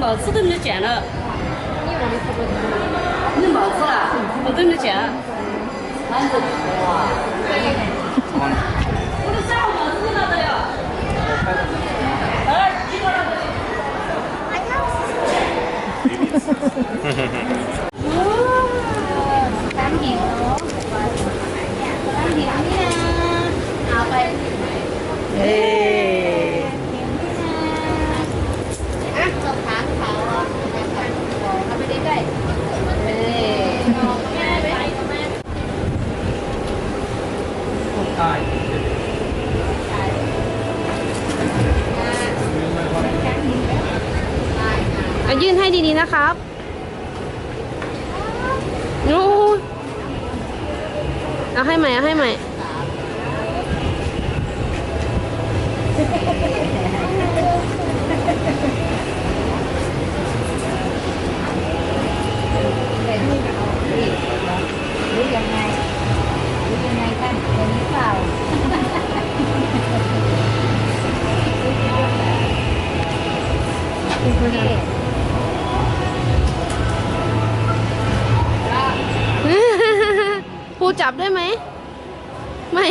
帽子都没剪了。你帽子啦，我都没剪。俺这哇，我的啥帽子拿的呀？哎， ยื่นให้ดีๆนะครับโอ้เอาให้ใหม่เอาให้ใหม่ ยังไงหรือยังไงกันอย่างนี้เปล่าครูจับได้ไหม ไม่